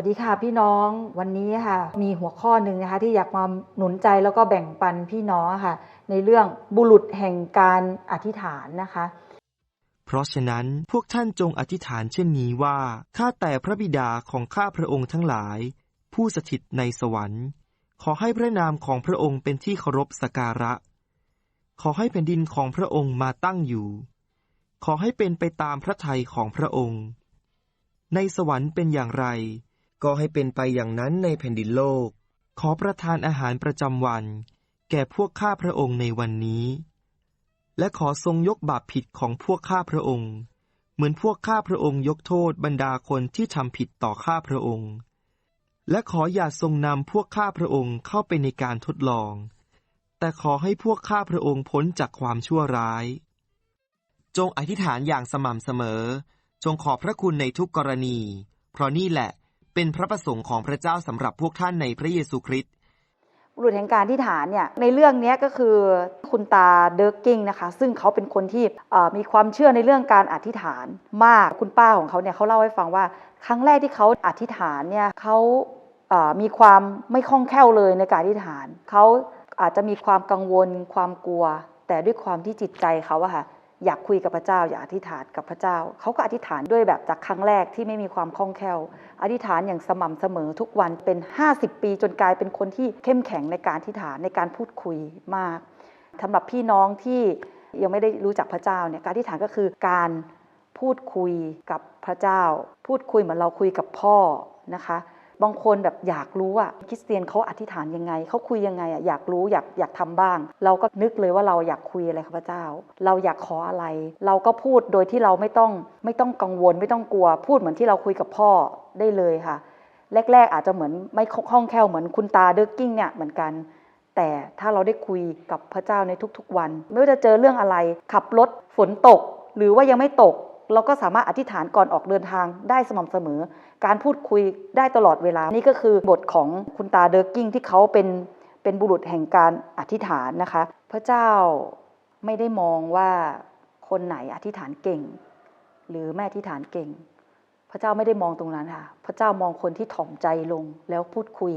สวัสดีค่ะพี่น้องวันนี้ค่ะมีหัวข้อหนึ่งนะคะที่อยากมาหนุนใจแล้วก็แบ่งปันพี่น้องค่ะ ในเรื่องบุรุษแห่งการอธิษฐานนะคะ เพราะฉะนั้นพวกท่านจงอธิษฐานเช่นนี้ว่าข้าแต่พระบิดาของข้าพระองค์ทั้งหลาย ผู้สถิตในสวรรค์ ขอให้พระนามของพระองค์เป็นที่เคารพสักการะ ขอให้แผ่นดินของพระองค์มาตั้งอยู่ ขอให้เป็นไปตามพระทัยของพระองค์ ในสวรรค์เป็นอย่างไร ก็ให้เป็นไปอย่างนั้นในแผ่นดินโลก ขอประทานอาหารประจำวัน แก่พวกข้าพระองค์ในวันนี้ และขอทรงยกบาปผิดของพวกข้าพระองค์ เหมือนพวกข้าพระองค์ยกโทษบรรดาคนที่ทำผิดต่อข้าพระองค์ และขออย่าทรงนำพวกข้าพระองค์เข้าไปในการทดลอง แต่ขอให้พวกข้าพระองค์พ้นจากความชั่วร้าย จงอธิษฐานอย่างสม่ำเสมอ จงขอบพระคุณในทุกกรณี เพราะนี่แหละ เป็นพระประสงค์ของพระเจ้าสำหรับพวกท่านในพระเยซูคริสต์บุรุษแห่งการที่ฐานเนี่ยในเรื่องนี้ก็คือคุณตาเดอร์กิงนะคะ ซึ่งเขาเป็นคนที่มีความเชื่อในเรื่องการอธิษฐานมากคุณป้าของเขาเนี่ยเขาเล่าให้ฟังว่า ครั้งแรกที่เขาอธิษฐานเนี่ยเขามีความไม่คล่องแคล่วเลยในการอธิษฐานเขาอาจจะมีความกังวลความกลัว แต่ด้วยความที่จิตใจเขาอะค่ะ อยากคุยกับพระเจ้า อยากอธิษฐานกับพระเจ้า เขาก็อธิษฐานด้วยแบบจากครั้งแรกที่ไม่มีความคล่องแคล่ว อธิษฐานอย่างสม่ำเสมอทุกวันเป็น 50 ปีจนกลายเป็นคนที่เข้มแข็งในการอธิษฐานในการพูดคุยมากสำหรับพี่น้องที่ยังไม่ได้รู้จักพระเจ้าเนี่ยการอธิษฐานก็คือการพูดคุยกับพระเจ้า พูดคุยเหมือนเราคุยกับพ่อนะคะ บางคนแบบอยากรู้ว่าคริสเตียนเขาอธิษฐานยังไงเขาคุยยังไงอะอยากรู้อยากอยากทำบ้าง เราก็นึกเลยว่าเราอยากคุยอะไรกับพระเจ้า เราอยากขออะไร เราก็พูดโดยที่เราไม่ต้องไม่ต้องกังวลไม่ต้องกลัว พูดเหมือนที่เราคุยกับพ่อได้เลยค่ะ แรก ๆ อาจจะเหมือนไม่คล่องแคล่วเหมือนคุณตาเดอร์กิ้งเนี่ยเหมือนกันแต่ถ้าเราได้คุยกับพระเจ้าในทุกๆวัน ไม่ว่าจะเจอเรื่องอะไร ขับรถฝนตก หรือว่ายังไม่ตก เราก็สามารถอธิษฐานก่อนออกเดินทางได้สม่ำเสมอ การพูดคุยได้ตลอดเวลา นี่ก็คือบทของคุณตาเดอร์กิ้งที่เขาเป็นเป็นบุรุษแห่งการอธิษฐานนะคะ พระเจ้าไม่ได้มองว่าคนไหนอธิษฐานเก่ง หรือไม่อธิษฐานเก่ง พระเจ้าไม่ได้มองตรงนั้นค่ะ พระเจ้ามองคนที่ถ่อมใจลงแล้วพูดคุย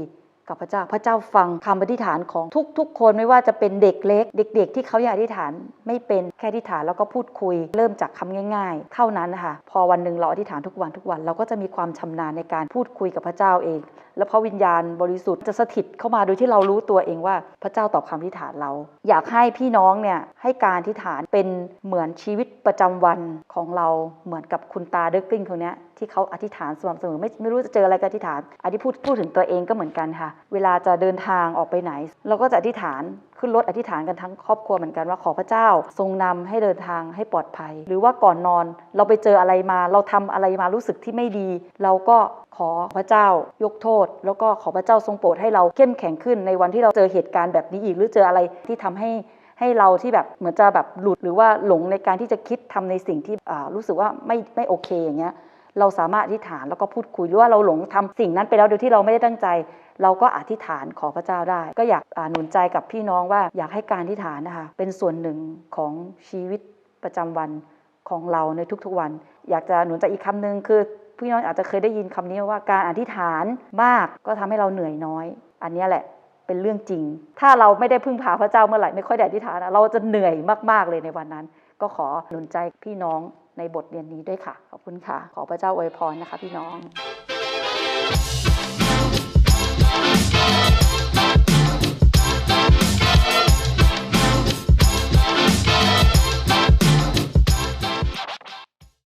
กับพระเจ้าพระเจ้าฟังคำอธิษฐานของทุกๆ คนไม่ว่าจะเป็นเด็กเล็ก เด็ก ๆ ที่เขาอยากอธิษฐานไม่เป็นแค่อธิษฐานแล้วก็พูดคุย เริ่มจากคำง่าย ๆ เท่านั้นนะคะพอวันหนึ่งเราอธิษฐานทุกวันทุกวัน เราก็จะมีความชำนาญในการพูดคุยกับพระเจ้าเองแล้วพระวิญญาณบริสุทธิ์จะสถิตเข้ามาโดยที่เรารู้ตัวเองว่าพระเจ้าตอบคำอธิษฐานเรา อยากให้พี่น้องเนี่ยให้การอธิษฐานเป็นเหมือนชีวิตประจำวันของเราเหมือนกับคุณตาเดอร์กลิ้งคนนี้ที่เขาอธิษฐานสม่ำเสมอไม่ไม่รู้จะเจออะไรก็อธิษฐานอันที่พูดพูดถึงตัวเองก็เหมือนกันค่ะ เวลาจะเดินทางออกไปไหน เราก็จะอธิษฐาน ขึ้นรถอธิษฐานกันทั้งครอบครัวเหมือนกันว่าขอพระเจ้า ทรงนำให้เดินทางให้ปลอดภัย หรือว่าก่อนนอนเราไปเจออะไรมา เราทำอะไรมารู้สึกที่ไม่ดี เราก็ขอพระเจ้ายกโทษ แล้วก็ขอพระเจ้าทรงโปรดให้เราเข้มแข็งขึ้นในวันที่เราเจอเหตุการณ์แบบนี้อีกหรือเจออะไรที่ทำให้ให้เราที่แบบเหมือนจะแบบหลุดหรือว่าหลงในการที่จะคิดทำในสิ่งที่รู้สึกว่าไม่ไม่โอเคอย่างเงี้ย เราสามารถอธิษฐานแล้วก็พูดคุยหรือว่าเราหลงทำสิ่งนั้นไปแล้วโดยที่เราไม่ได้ตั้งใจ เราก็อธิษฐานขอพระเจ้าได้ ก็อยากหนุนใจกับพี่น้องว่าอยากให้การอธิษฐานนะคะเป็นส่วนหนึ่งของชีวิตประจำวันของเราในทุกๆวัน อยากจะหนุนใจอีกคำหนึ่งคือพี่น้องอาจจะเคยได้ยินคำนี้ว่าการอธิษฐานมากก็ทำให้เราเหนื่อยน้อย อันนี้แหละเป็นเรื่องจริง ถ้าเราไม่ได้พึ่งพาพระเจ้าเมื่อไหร่ไม่ค่อยได้อธิษฐานเราจะเหนื่อยมากๆเลยในวันนั้น ก็ขอหนุนใจพี่น้องในบทเรียนนี้ด้วยค่ะ ขอบคุณค่ะ ขอพระเจ้าอวยพรนะคะพี่น้อง